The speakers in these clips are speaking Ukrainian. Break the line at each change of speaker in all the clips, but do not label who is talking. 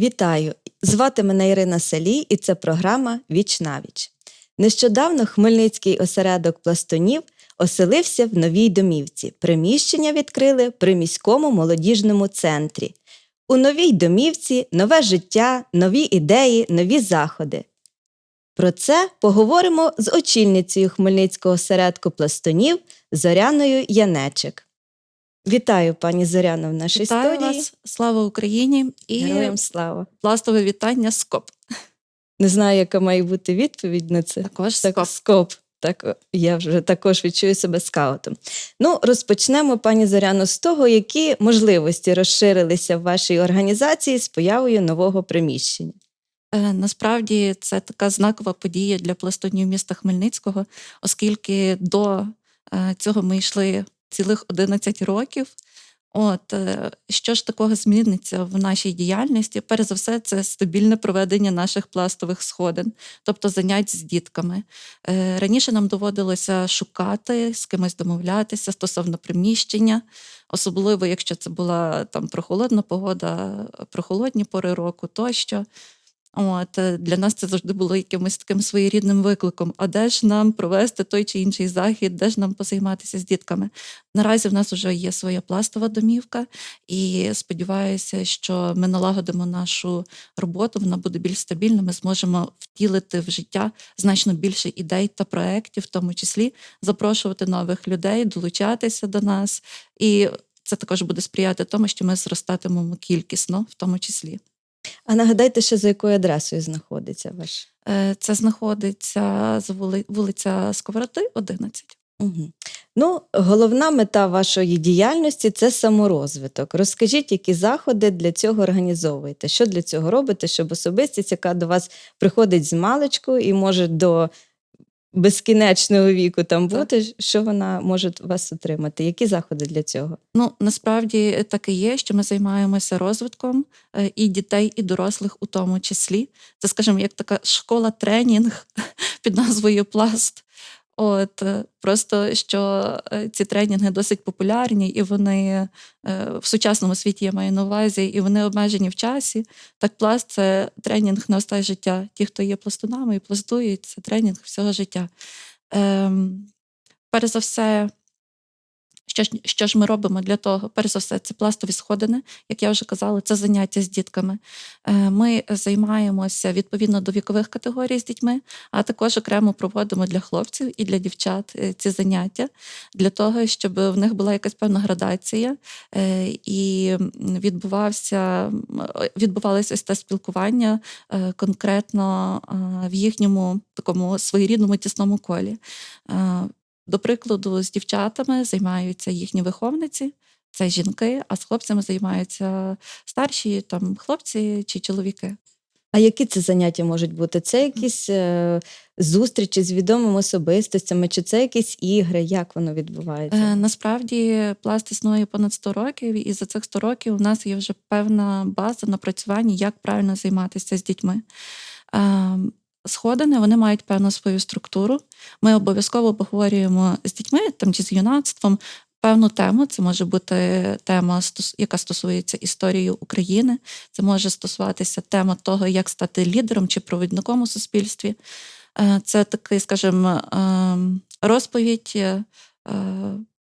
Вітаю! Звати мене Ірина Селій, і це програма Віч навіч. Нещодавно Хмельницький осередок пластунів оселився в новій домівці. Приміщення відкрили при міському молодіжному центрі. У новій домівці нове життя, нові ідеї, нові заходи. Про це поговоримо з очільницею Хмельницького осередку пластунів Зоряною Янечик. Вітаю, пані Зоряно, в нашій
Вітаю
студії.
вас, слава Україні і
Героям слава.
пластове вітання СКОП.
Не знаю, яка має бути відповідь на це.
Також
Так,
СКОП.
скоп. Так, я вже також відчую себе скаутом. Ну, розпочнемо, пані Зоряно, з того, які можливості розширилися в вашій організації з появою нового приміщення.
Е, Насправді це така знакова подія для пластунів міста Хмельницького, оскільки до е, цього ми йшли цілих 11 років. От е, що ж такого зміниться в нашій діяльності? Перш за все, це стабільне проведення наших пластових сходин, тобто занять з дітками. Е, Раніше нам доводилося шукати, з кимось домовлятися стосовно приміщення, особливо якщо це була там прохолодна погода, прохолодні пори року тощо. От е, для нас це завжди було якимось таким своєрідним викликом. А де ж нам провести той чи інший захід, де ж нам позайматися з дітками? Наразі в нас вже є своя пластова домівка, і сподіваюся, що ми налагодимо нашу роботу. Вона буде більш стабільна. Ми зможемо втілити в життя значно більше ідей та проєктів, в тому числі запрошувати нових людей, долучатися до нас. І це також буде сприяти тому, що ми зростатимемо кількісно, в тому числі.
А нагадайте, ще за якою адресою знаходиться ваш?
Е, Це знаходиться з вули- вулиця Сковороди, 11.
Угу. Ну, головна мета вашої діяльності це саморозвиток. Розкажіть, які заходи для цього організовуєте? Що для цього робите, щоб особистість, яка до вас приходить з маличку і може до безкінечного віку там
Так.
бути, що вона може вас отримати? Які заходи для цього?
Ну насправді так і є, що ми займаємося розвитком е, і дітей, і дорослих у тому числі. Це, скажімо, як така школа тренінг під назвою Пласт. От е, просто що е, ці тренінги досить популярні, і вони е, в сучасному світі я маю на увазі, і вони обмежені в часі. Так, пласт це тренінг на все життя. Ті, хто є пластунами і пластують, це тренінг всього життя. Ем, перш за все, що ж, що ж ми робимо для того? Перш за все, це пластові сходини, як я вже казала, це заняття з дітками. Е, Ми займаємося відповідно до вікових категорій з дітьми, а також окремо проводимо для хлопців і для дівчат е, ці заняття для того, щоб в них була якась певна градація е, і відбувався відбувалося ось те спілкування конкретно в їхньому такому своєрідному тісному колі. Е, до прикладу, з дівчатами займаються їхні виховниці, це жінки, а з хлопцями займаються старші там хлопці чи чоловіки.
А які це заняття можуть бути? Це якісь е, зустрічі з відомими особистостями, чи це якісь ігри? Як воно відбувається?
Е, насправді пласт існує понад 100 років, і за цих 100 років у нас є вже певна база напрацювання, як правильно займатися з дітьми. Е, Сходини вони мають певну свою структуру. Ми обов'язково обговорюємо з дітьми там чи з юнацтвом певну тему. Це може бути тема, яка стосується історії України. Це може стосуватися тема того, як стати лідером чи провідником у суспільстві. Е, Це такий, скажімо, ем, розповідь е,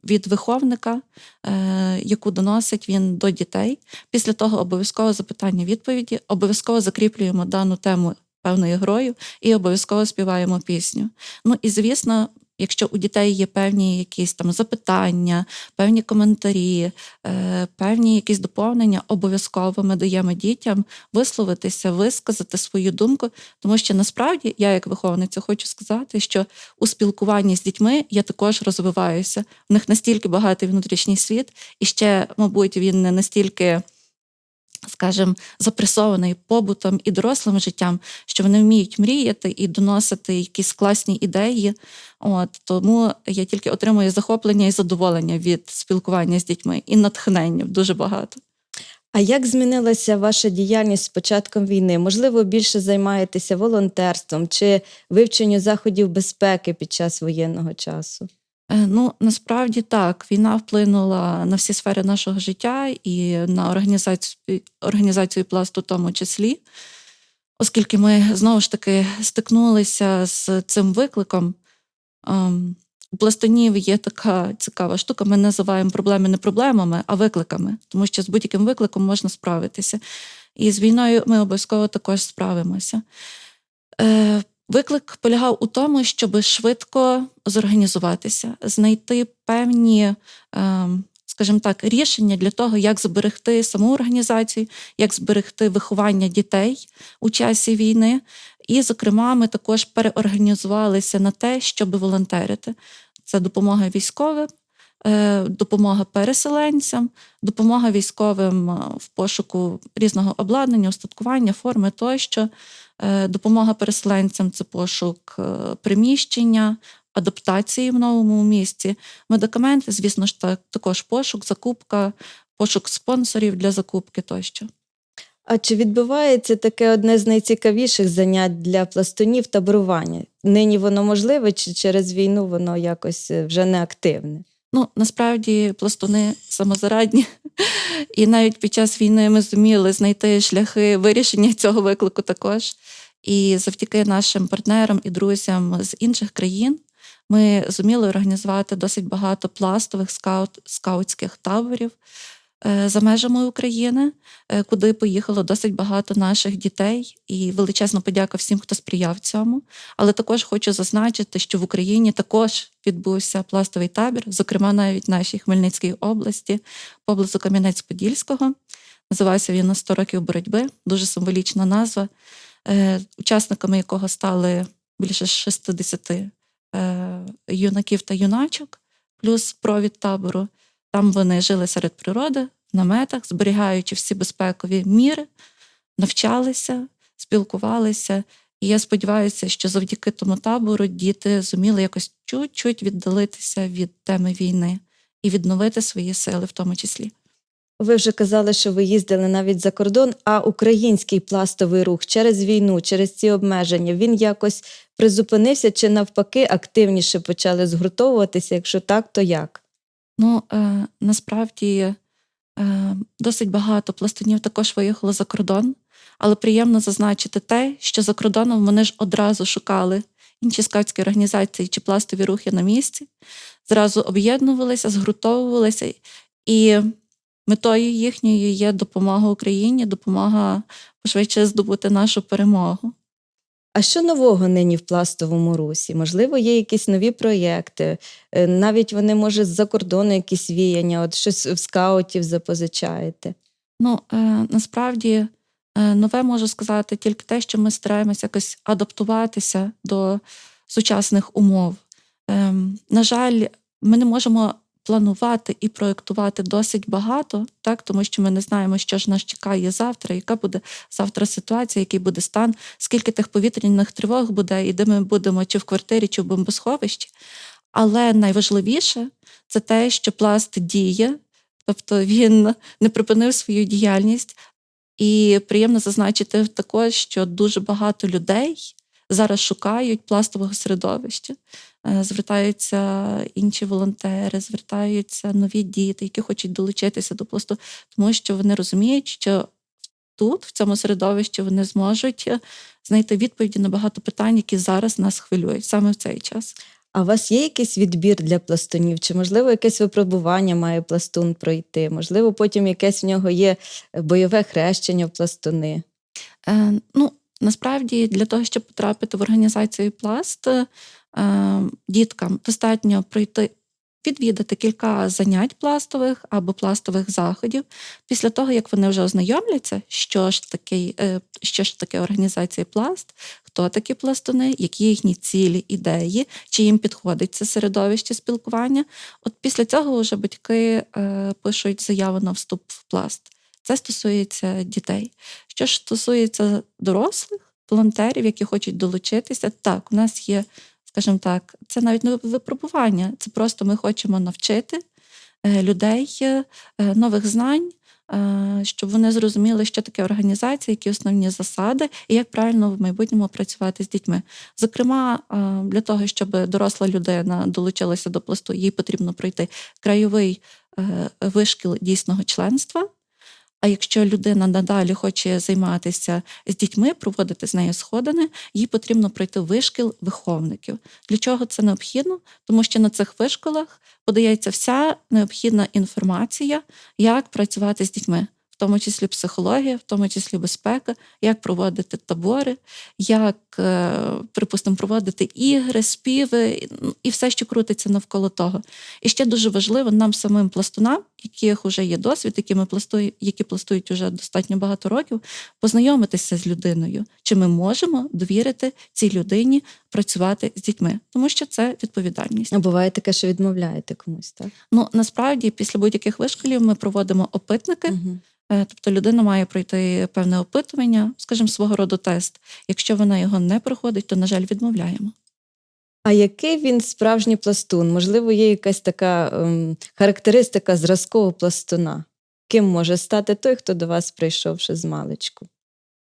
від виховника, е, яку доносить він до дітей. Після того обов'язково запитання відповіді, обов'язково закріплюємо дану тему певною грою і обов'язково співаємо пісню. Ну і звісно. Якщо у дітей є певні якісь там запитання, певні коментарі, е, певні якісь доповнення, обов'язково ми даємо дітям висловитися, висказати свою думку, тому що насправді я, як виховниця, хочу сказати, що у спілкуванні з дітьми я також розвиваюся. В них настільки багатий внутрішній світ, і ще, мабуть, він не настільки. Скажем, запресований побутом і дорослим життям, що вони вміють мріяти і доносити якісь класні ідеї. От тому я тільки отримую захоплення і задоволення від спілкування з дітьми і натхнення дуже багато.
А як змінилася ваша діяльність з початком війни? Можливо, більше займаєтеся волонтерством чи вивченню заходів безпеки під час воєнного часу?
Е, Ну, насправді так, війна вплинула на всі сфери нашого життя і на організацію, організацію пласту в тому числі, оскільки ми знову ж таки стикнулися з цим викликом. Ем, У пластунів є така цікава штука, ми називаємо проблеми не проблемами, а викликами, тому що з будь-яким викликом можна справитися. І з війною ми обов'язково також справимося. Е, Виклик полягав у тому, щоб швидко зорганізуватися, знайти певні, ем, скажімо так, рішення для того, як зберегти саму організацію, як зберегти виховання дітей у часі війни. І, зокрема, ми також переорганізувалися на те, щоб волонтерити. Це допомога військовим, е, допомога переселенцям, допомога військовим е, в пошуку різного обладнання, устаткування, форми тощо. Е, Допомога переселенцям це пошук е, приміщення, адаптації в новому місці. Медикаменти, звісно ж, так, також пошук, закупка, пошук спонсорів для закупки тощо.
А чи відбувається таке одне з найцікавіших занять для пластунів таборування? Нині воно можливе, чи через війну воно якось е, вже не активне?
Ну, насправді пластуни самозарадні, і навіть під час війни ми зуміли знайти шляхи вирішення цього виклику також. І завдяки нашим партнерам і друзям з інших країн ми зуміли організувати досить багато пластових скаут, скаутських таборів за межами України, е, куди поїхало досить багато наших дітей. І величезна подяка всім, хто сприяв цьому. Але також хочу зазначити, що в Україні також відбувся пластовий табір, зокрема навіть в нашій Хмельницькій області, поблизу Кам'янець-Подільського. Називався він на 100 років боротьби, дуже символічна назва, е, учасниками якого стали більше 60 е, юнаків та юначок, плюс провід табору. Там вони жили серед природи, в наметах, зберігаючи всі безпекові міри, навчалися, спілкувалися. І я сподіваюся, що завдяки тому табору діти зуміли якось чуть-чуть віддалитися від теми війни і відновити свої сили в тому числі.
Ви вже казали, що ви їздили навіть за кордон, а український пластовий рух через війну, через ці обмеження, він якось призупинився чи навпаки активніше почали згуртовуватися? Якщо так, то як?
Ну, е, насправді е, досить багато пластунів також виїхало за кордон, але приємно зазначити те, що за кордоном вони ж одразу шукали інші скаутські організації чи пластові рухи на місці, зразу об'єднувалися, згуртовувалися, і метою їхньою є допомога Україні, допомога пошвидше здобути нашу перемогу.
А що нового нині в пластовому русі? Можливо, є якісь нові проєкти, е, навіть вони, може, з-за кордону якісь віяння, от щось в скаутів запозичаєте.
Ну, е, насправді, е, нове можу сказати тільки те, що ми стараємося якось адаптуватися до сучасних умов. Ем, на жаль, ми не можемо планувати і проєктувати досить багато, так, тому що ми не знаємо, що ж нас чекає завтра, яка буде завтра ситуація, який буде стан, скільки тих повітряних тривог буде, і де ми будемо, чи в квартирі, чи в бомбосховищі. Але найважливіше це те, що пласт діє, тобто він не припинив свою діяльність. І приємно зазначити також, що дуже багато людей зараз шукають пластового середовища. Е, Звертаються інші волонтери, звертаються нові діти, які хочуть долучитися до пласту, тому що вони розуміють, що тут, в цьому середовищі, вони зможуть е, знайти відповіді на багато питань, які зараз нас хвилюють саме в цей час.
А у вас є якийсь відбір для пластунів? Чи, можливо, якесь випробування має пластун пройти? Можливо, потім якесь в нього є е, бойове хрещення в пластуни?
Е, ну, насправді, для того, щоб потрапити в організацію пласт, діткам достатньо пройти. Відвідати кілька занять пластових або пластових заходів після того, як вони вже ознайомляться, що ж таке, е, що ж таке організація пласт, хто такі пластуни, які їхні цілі, ідеї, чи їм підходить це середовище спілкування. От після цього вже батьки е, пишуть заяву на вступ в пласт. Це стосується дітей. Що ж стосується дорослих волонтерів, які хочуть долучитися, так, у нас є, скажімо так, це навіть не випробування, це просто ми хочемо навчити е, людей е, нових знань, е, щоб вони зрозуміли, що таке організація, які основні засади, і як правильно в майбутньому працювати з дітьми. Зокрема, е, для того, щоб доросла людина долучилася до пласту, їй потрібно пройти краєвий е, вишкіл дійсного членства. А якщо людина надалі хоче займатися з дітьми, проводити з нею сходини, їй потрібно пройти вишкіл виховників. Для чого це необхідно? Тому що на цих вишколах подається вся необхідна інформація, як працювати з дітьми, тому числі психологія, в тому числі безпека, як проводити табори, як, е, припустимо, проводити ігри, співи і все, що крутиться навколо того. І ще дуже важливо нам самим пластунам, яких вже є досвід, які ми пластує, які пластують вже достатньо багато років, познайомитися з людиною, чи ми можемо довірити цій людині працювати з дітьми, тому що це відповідальність.
А буває таке, що відмовляєте комусь, так?
Ну насправді, після будь-яких вишколів ми проводимо опитники.
Угу.
Е, Тобто людина має пройти певне опитування, скажімо, свого роду тест. Якщо вона його не проходить, то, на жаль, відмовляємо.
А який він справжній пластун? Можливо, є якась така ем, характеристика зразкового пластуна? Ким може стати той, хто до вас прийшов ще з маличку?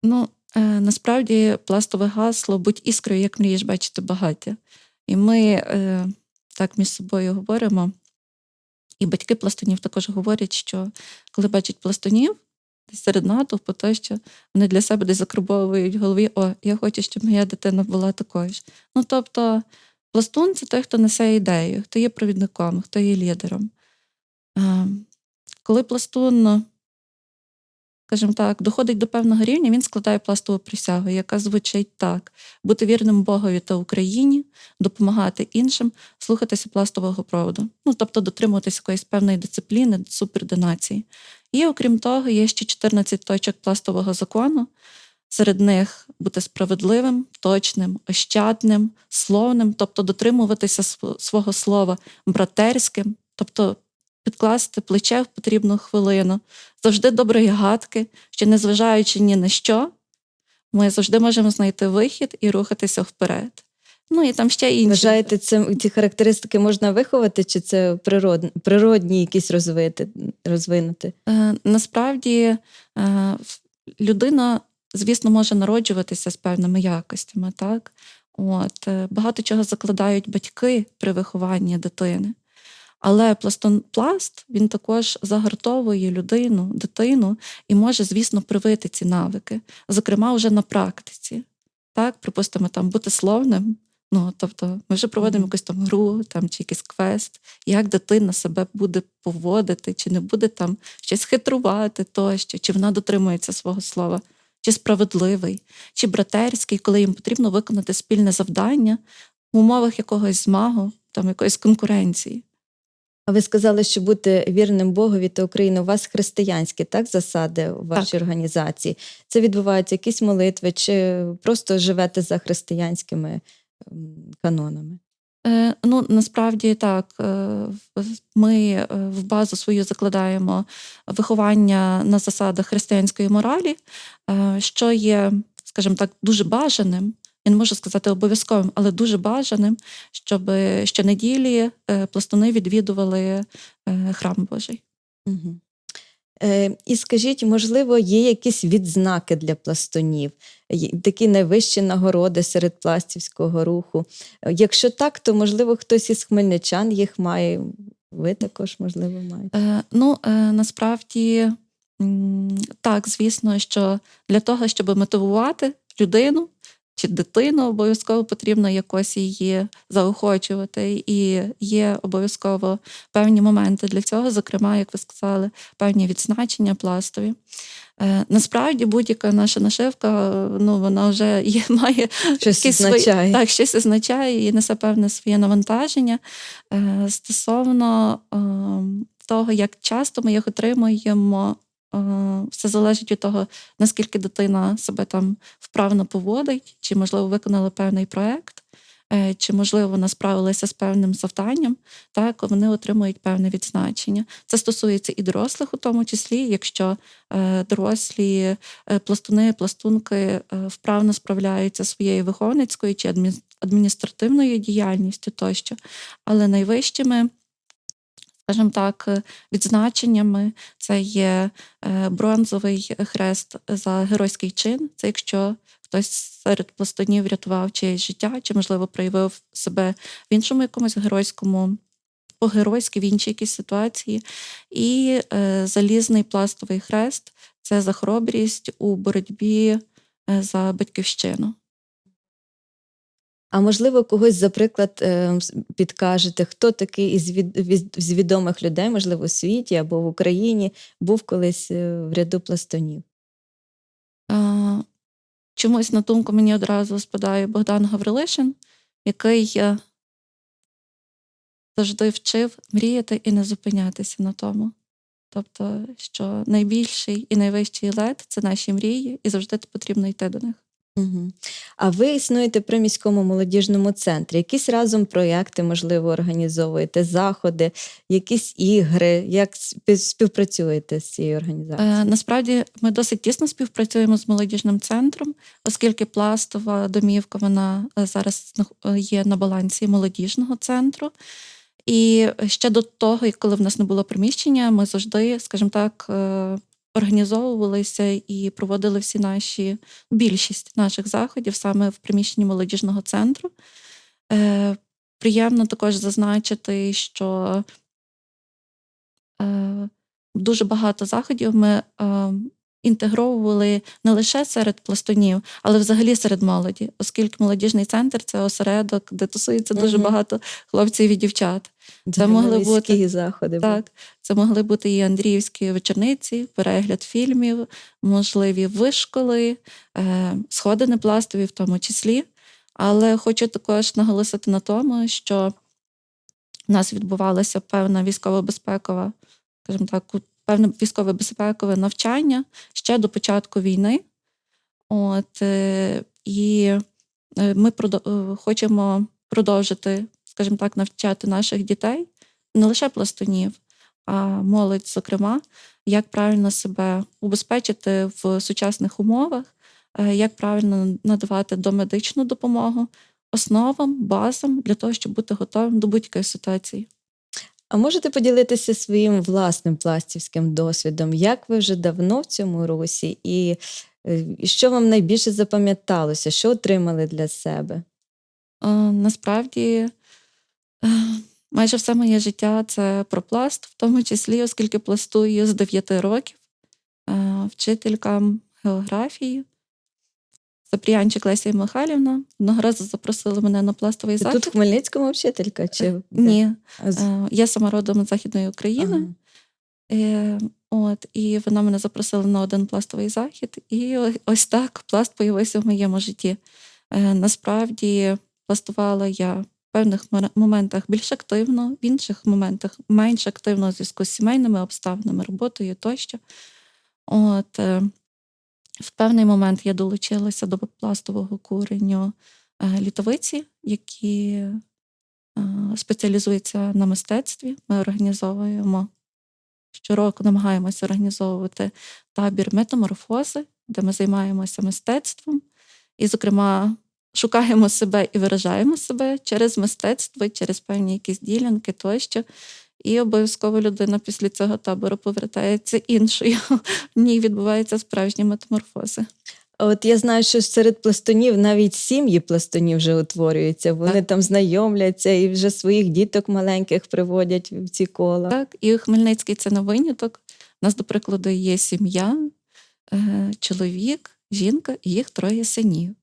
Ну, е, насправді пластове гасло будь іскрою, як мрієш бачити багаття. І ми е, так між собою говоримо. І батьки пластунів також говорять, що коли бачать пластунів серед натовпу, то що вони для себе десь закарбовують в голові: о, я хочу, щоб моя дитина була такою ж. Ну тобто, пластун це той, хто несе ідею, хто є провідником, хто є лідером. Е, коли пластун скажімо так, доходить до певного рівня, він складає пластову присягу, яка звучить так: бути вірним Богові та Україні, допомагати іншим, слухатися пластового проводу. Ну, тобто дотримуватися якоїсь певної дисципліни, супердонації. І окрім того, є ще 14 точок пластового закону. Серед них бути справедливим, точним, ощадним, словним, тобто дотримуватися свого слова братерським, тобто підкласти плече в потрібну хвилину, завжди доброї гадки, що незважаючи ні на що, ми завжди можемо знайти вихід і рухатися вперед. Ну і там ще інші.
Вважаєте, це ці характеристики можна виховати, чи це природні, природні якісь розвити, розвинути?
Е, Насправді е, людина, звісно, може народжуватися з певними якостями, так? От, е, багато чого закладають батьки при вихованні дитини. Але пластон-пласт він також загартовує людину, дитину і може, звісно, привити ці навики, зокрема, вже на практиці. Так, припустимо, там бути словним. Ну, тобто, ми вже проводимо якусь там гру там, чи якийсь квест, як дитина себе буде поводити, чи не буде там щось хитрувати тощо, чи вона дотримується свого слова, чи справедливий, чи братерський, коли їм потрібно виконати спільне завдання в умовах якогось змагу, там якоїсь конкуренції.
А ви сказали, що бути вірним Богові та Україні у вас християнські так засади у вашій організації. Це відбуваються якісь молитви, чи просто живете за християнськими ем, канонами?
Е, ну, насправді так, е, ми е, в базу свою закладаємо виховання на засадах християнської моралі, е, що є, скажімо так, дуже бажаним. Я не можу сказати обов'язковим, але дуже бажаним, щоб щонеділі е, пластуни відвідували е, храм Божий.
Угу. Е, і скажіть, можливо, є якісь відзнаки для пластунів, такі найвищі нагороди серед пластівського руху. Якщо так, то можливо хтось із хмельничан їх має. Ви також, можливо, маєте.
Е, ну, е, насправді, так, звісно, що для того, щоб мотивувати людину чи дитину, обов'язково потрібно якось її заохочувати. І є обов'язково певні моменти для цього, зокрема, як ви сказали, певні відзначення пластові. Е, насправді будь-яка наша нашивка, е, ну вона вже є, має
Щось
якісь свої-
означає.
так, щось означає і несе певне своє навантаження. Е, Стосовно е, того, як часто ми їх отримуємо, все залежить від того, наскільки дитина себе там вправно поводить, чи, можливо, виконала певний проект, е, чи, можливо, вона справилася з певним завданням, так, вони отримують певне відзначення. Це стосується і дорослих, у тому числі, якщо е, дорослі е, пластуни, пластунки е, вправно справляються своєю виховницькою чи адмін- адміністративною діяльністю тощо. Але найвищими, скажімо так, е, відзначеннями. Це є е, бронзовий хрест за геройський чин. Це якщо хтось серед пластунів рятував чиєсь життя, чи, можливо, проявив себе в іншому якомусь геройському, по-геройськи в іншій якійсь ситуації. І е, залізний пластовий хрест це за хоробрість у боротьбі за батьківщину.
А можливо, когось, за приклад, е, підкажете, хто такий із відомих людей, можливо, у світі або в Україні, був колись е, в ряду пластунів?
Чомусь на думку мені одразу спадає Богдан Гаврилишин, який е, завжди вчив мріяти і не зупинятися на тому. Тобто, що найбільший і найвищий лед це наші мрії, і завжди потрібно йти до них.
Угу. А ви існуєте при міському молодіжному центрі. Якісь разом проєкти, можливо, організовуєте, заходи, якісь ігри, як спів- співпрацюєте з цією організацією?
Е, насправді ми досить тісно співпрацюємо з молодіжним центром, оскільки пластова домівка вона е, зараз е, є на балансі молодіжного центру. І ще до того, коли в нас не було приміщення, ми завжди, скажімо так, е, організовувалися і проводили всі наші більшість наших заходів саме в приміщенні молодіжного центру. Е, Приємно також зазначити, що е, дуже багато заходів ми е, інтегровували не лише серед пластунів, але взагалі серед молоді, оскільки молодіжний центр це осередок, де тусується дуже багато хлопців і дівчат. це могли бути-
заходи.
Так, це могли бути і Андріївські вечорниці, перегляд фільмів, можливі вишколи, е, сходини пластові в тому числі. Але хочу також наголосити на тому, що в нас відбувалася певна військово-безпекова, скажімо так, певне військове безпекове навчання ще до початку війни. От, е, і е, ми е, хочемо продовжити, скажімо так, навчати наших дітей, не лише пластунів, а молодь, зокрема, як правильно себе убезпечити в сучасних умовах, як правильно надавати домедичну допомогу основам, базам для того, щоб бути готовим до будь-якої ситуації.
А можете поділитися своїм власним пластівським досвідом? Як ви вже давно в цьому русі, і е, що вам найбільше запам'яталося, що отримали для себе?
Насправді, е, майже все моє життя це про пласт, в тому числі, оскільки пластую з 9 років, Е, вчителькам географії. Запріянчик Леся Михайлівна одного разу запросила мене на пластовий захід.
Тут в Хмельницькому вчителька? Чи?
Ні,
А з-
е, я сама родом з Західної України.
ага.
Е, От, і вона мене запросила на один пластовий захід, і ось так пласт появився в моєму житті. Е, Насправді пластувала я в певних моментах більш активно, в інших моментах менш активно у зв'язку з сімейними обставинами, роботою тощо. От, е, в певний момент я долучилася до пластового куренню е, літовиці, які е, спеціалізуються на мистецтві. Ми організовуємо щороку намагаємося організовувати табір метаморфози, де ми займаємося мистецтвом, і, зокрема, шукаємо себе і виражаємо себе через мистецтво, через певні якісь ділянки тощо. І обов'язково людина після цього табору повертається іншою. В ній відбуваються справжні метаморфози.
От я знаю, що серед пластунів навіть сім'ї пластунів вже утворюються. Вони
Так.
там знайомляться і вже своїх діток маленьких приводять в ці кола.
Так, і Хмельницький це не виняток. У нас, до прикладу, є сім'я, е, чоловік, жінка і їх троє синів.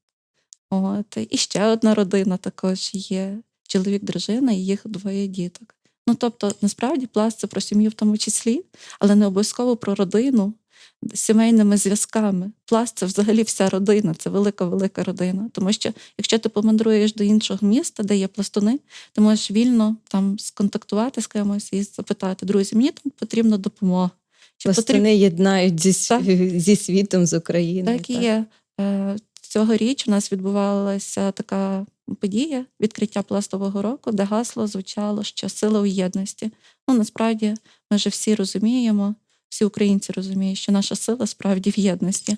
От, і ще одна родина також є: чоловік, дружина і їх двоє діток. Ну, тобто, насправді, пласт це про сім'ю в тому числі, але не обов'язково про родину з сімейними зв'язками. Пласт це взагалі вся родина, це велика велика родина. Тому що якщо ти помандруєш до іншого міста, де є пластуни, ти можеш вільно там сконтактувати з кимось і запитати: друзі, мені там потрібна допомога. Чи
Пластуни єднають зі,
Так.
зі світом, з Україною.
так і є. Е, Цьогоріч у нас відбувалася така подія відкриття пластового року, де гасло звучало, що сила у єдності. Ну насправді ми вже всі розуміємо, всі українці розуміють, що наша сила справді в єдності.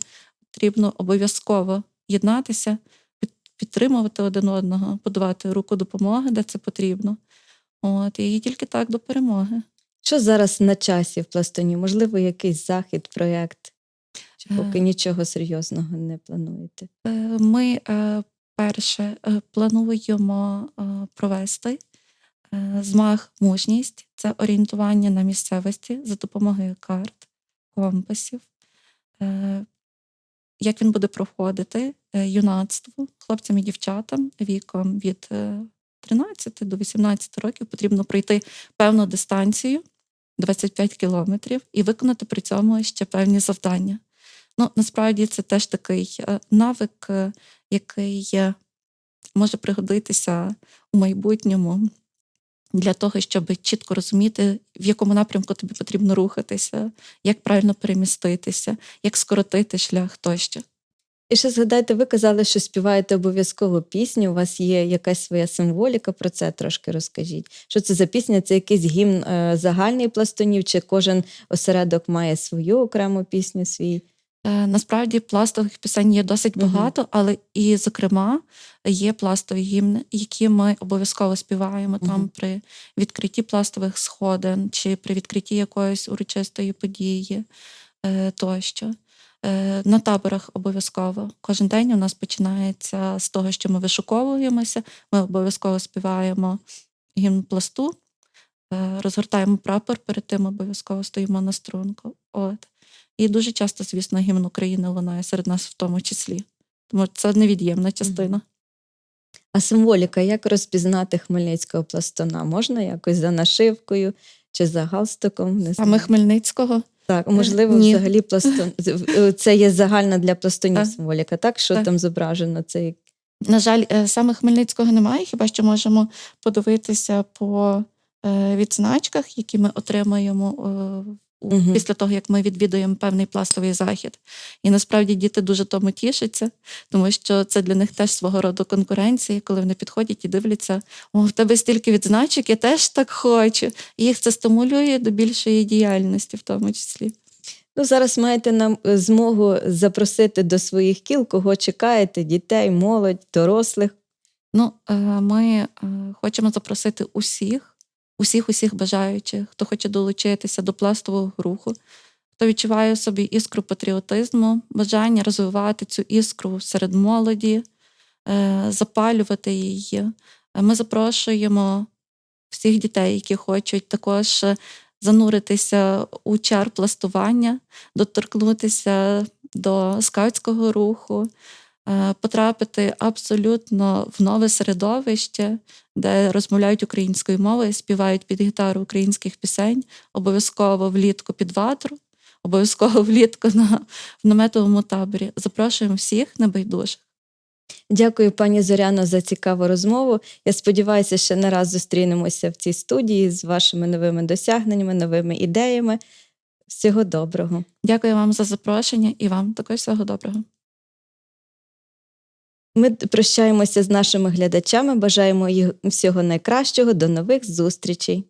Потрібно обов'язково єднатися, підтримувати один одного, подавати руку допомоги, де це потрібно. От і тільки так до перемоги.
Що зараз на часі в пластуні? Можливо, якийсь захід, проєкт? Чи поки
Е.
нічого серйозного не плануєте?
Е, Ми е, перше е, плануємо е, провести е, змаг мужність це орієнтування на місцевості за допомогою карт, компасів. Як він буде проходити юнацтву, хлопцям і дівчатам віком від е, 13 до 18 років потрібно пройти певну дистанцію 25 кілометрів і виконати при цьому ще певні завдання. Ну, насправді це теж такий е, навик, е, який е, може пригодитися у майбутньому для того, щоб чітко розуміти, в якому напрямку тобі потрібно рухатися, як правильно переміститися, як скоротити шлях тощо.
І ще згадайте, ви казали, що співаєте обов'язково пісню. У вас є якась своя символіка, про це трошки розкажіть. Що це за пісня? Це якийсь гімн загальний пластунів, чи кожен осередок має свою окрему пісню свій?
Е, Насправді пластових пісень є досить багато, але і, зокрема, є пластові гімни, які ми обов'язково співаємо там при відкритті пластових сходин чи при відкритті якоїсь урочистої події е, тощо. Е, На таборах обов'язково. Кожен день у нас починається з того, що ми вишуковуємося. Ми обов'язково співаємо гімн пласту, розгортаємо прапор, перед тим обов'язково стоїмо на струнку. От. І дуже часто, звісно, гімн України лунає серед нас в тому числі. Тому це невід'ємна частина.
А символіка, як розпізнати хмельницького пластуна? Можна якось за нашивкою чи за галстуком? Не
Саме. Хмельницького.
Так, можливо,
ні.
взагалі пластун. Це є загальна для пластунів символіка, так? Що
Так.
там зображено? Це
На жаль, е, саме Хмельницького немає, хіба що можемо подивитися по е, відзначках, які ми отримаємо у-
Мгм.
після того, як ми відвідуємо певний пластовий захід. І насправді діти дуже тому тішаться, тому що це для них теж свого роду конкуренція, коли вони підходять і дивляться, о, в тебе стільки відзначок, я теж так хочу. І їх це стимулює до більшої діяльності, в тому числі.
Ну, зараз маєте нам е, змогу запросити до своїх кіл, кого чекаєте, дітей, молодь, дорослих.
Ну, е, ми е, хочемо запросити усіх, усіх, усіх бажаючих, хто хоче долучитися до пластового руху, хто відчуває в собі іскру патріотизму, бажання розвивати цю іскру серед молоді, е, запалювати її. Е, Ми запрошуємо всіх дітей, які хочуть також е, зануритися у чар пластування, доторкнутися до скаутського руху, потрапити абсолютно в нове середовище, де розмовляють українською мовою, співають під гітару українських пісень, обов'язково влітку під ватру, обов'язково влітку на в наметовому таборі. Запрошуємо всіх небайдужих.
Дякую, пані Зоряно, за цікаву розмову. Я сподіваюся, що не раз зустрінемося в цій студії з вашими новими досягненнями, новими ідеями. Всього доброго.
Дякую вам за запрошення і вам також всього доброго.
Ми прощаємося з нашими глядачами. Бажаємо їм всього найкращого. До нових зустрічей.